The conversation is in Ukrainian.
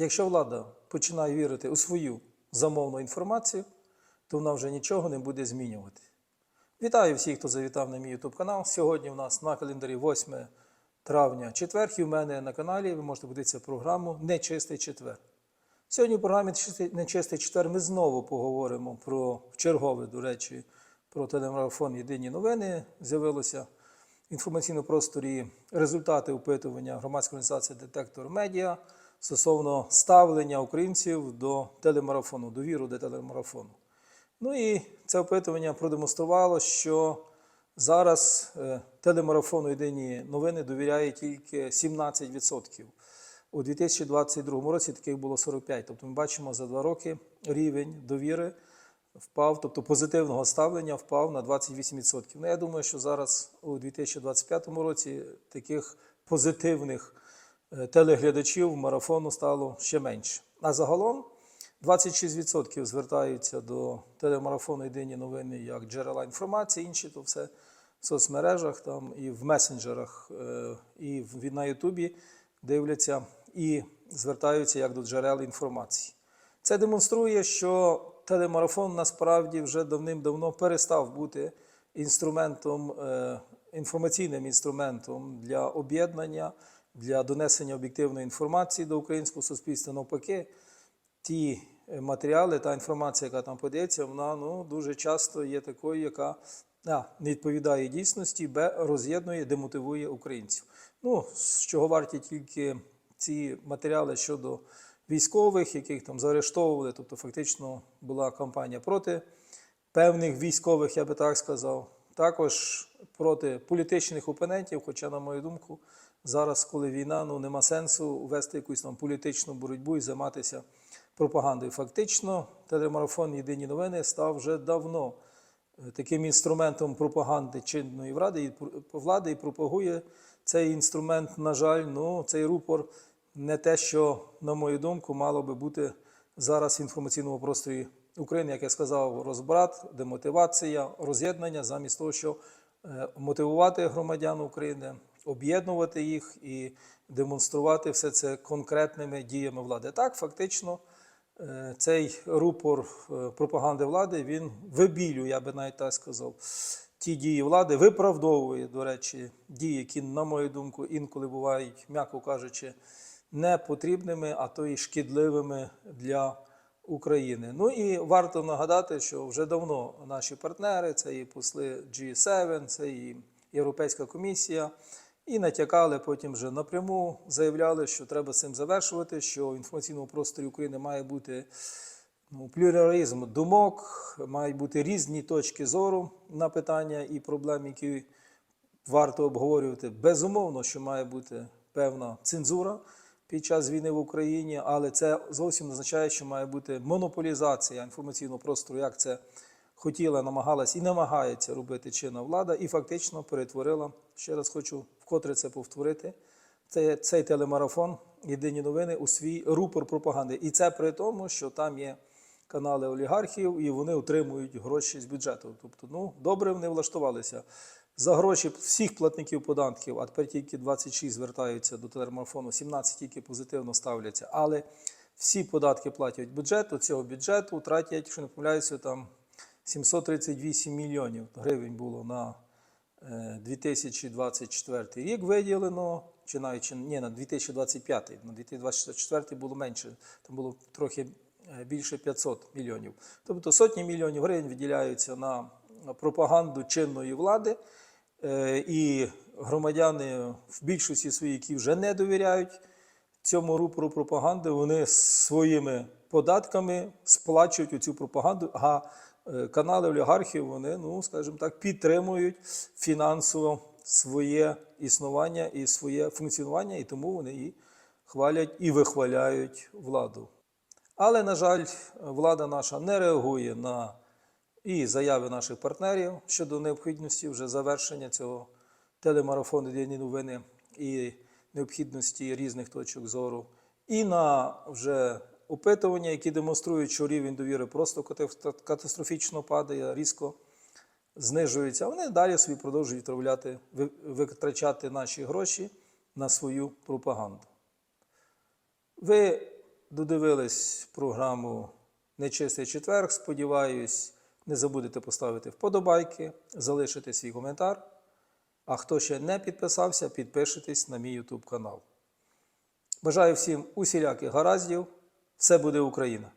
Якщо влада починає вірити у свою замовну інформацію, то вона вже нічого не буде змінювати. Вітаю всіх, хто завітав на мій YouTube канал. Сьогодні у нас на календарі 8 травня четвер, і в мене на каналі ви можете подивитися програму Нечистий четвер. Сьогодні в програмі Нечистий четвер ми знову поговоримо про чергове, до речі, про телемарафон Єдині новини. З'явилося в інформаційному просторі результати опитування громадської організації Детектор Медіа стосовно ставлення українців до телемарафону, довіру до телемарафону. Ну і це опитування продемонструвало, що зараз е, телемарафону Єдині новини довіряє тільки 17%. У 2022 році таких було 45%. Тобто ми бачимо за два роки рівень довіри впав, тобто позитивного ставлення впав на 28%. Ну, я думаю, що зараз у 2025 році таких позитивних телеглядачів марафону стало ще менше. А загалом 26% звертаються до телемарафону Єдині новини як джерела інформації, інші то все в соцмережах там і в месенджерах, е, і на Ютубі дивляться і звертаються як до джерел інформації. Це демонструє, що телемарафон насправді вже давним-давно перестав бути інструментом, е, інформаційним інструментом для об'єднання, для донесення об'єктивної інформації до українського суспільства. Навпаки, ті е, матеріали, та інформація, яка там подається, вона ну, дуже часто є такою, яка а, не відповідає дійсності, б роз'єднує, демотивує українців. Ну, з чого варті тільки ці матеріали щодо військових, яких там заарештовували, тобто фактично була кампанія проти певних військових, я би так сказав. Також проти політичних опонентів, хоча, на мою думку, зараз, коли війна, ну нема сенсу вести якусь там політичну боротьбу і займатися пропагандою. Фактично, телемарафон Єдині новини став вже давно е, таким інструментом пропаганди чинної влади і влади і пропагує цей інструмент, на жаль, ну цей рупор не те, що, на мою думку, мало би бути зараз в інформаційному просторі України, як я сказав, розбрат, демотивація, роз'єднання, замість того, щоб е, мотивувати громадян України, об'єднувати їх і демонструвати все це конкретними діями влади. Так, фактично, е, цей рупор е, пропаганди влади він вибілює, я би навіть так сказав, ті дії влади, виправдовує, до речі, дії, які, на мою думку, інколи бувають, м'яко кажучи, непотрібними, а то й шкідливими для України. Ну і варто нагадати, що вже давно наші партнери, це і посли G7, це і Європейська комісія, і натякали потім вже напряму, заявляли, що треба цим завершувати, що в інформаційному просторі України має бути ну, плюралізм думок, мають бути різні точки зору на питання і проблеми, які варто обговорювати. Безумовно, що має бути певна цензура під час війни в Україні, але це зовсім означає, що має бути монополізація інформаційного простору, як це хотіла, намагалась і намагається робити чинна влада, і фактично перетворила. Ще раз хочу вкотре це повторити. Це цей телемарафон Єдині новини у свій рупор пропаганди. І це при тому, що там є канали олігархів, і вони отримують гроші з бюджету. Тобто, ну добре вони влаштувалися. За гроші всіх платників податків, а тепер тільки 26 звертаються до телемарафону, 17 тільки позитивно ставляться. Але всі податки платять бюджет, до цього бюджету тратять, якщо не помиляюся, там 738 мільйонів гривень було на е, 2024 рік виділено, чи навіть ні, на 2025. На 2024 було менше, там було трохи е, більше 500 мільйонів. Тобто сотні мільйонів гривень виділяються на пропаганду чинної влади, е, і громадяни в більшості своїй, які вже не довіряють цьому рупору пропаганди, вони своїми податками сплачують цю пропаганду, а е, канали олігархів, вони, ну, скажімо так, підтримують фінансово своє існування і своє функціонування, і тому вони і хвалять і вихваляють владу. Але, на жаль, влада наша не реагує на і заяви наших партнерів щодо необхідності вже завершення цього телемарафону «Єдині новини і необхідності різних точок зору, і на вже опитування, які демонструють, що рівень довіри просто катастрофічно падає, різко знижується. Вони далі собі продовжують відправляти, витрачати наші гроші на свою пропаганду. Ви додивились програму Нечистий четверг. Сподіваюсь, не забудете поставити вподобайки, залишити свій коментар. А хто ще не підписався, підпишитесь на мій YouTube канал. Бажаю всім усіляких гараздів. Все буде Україна!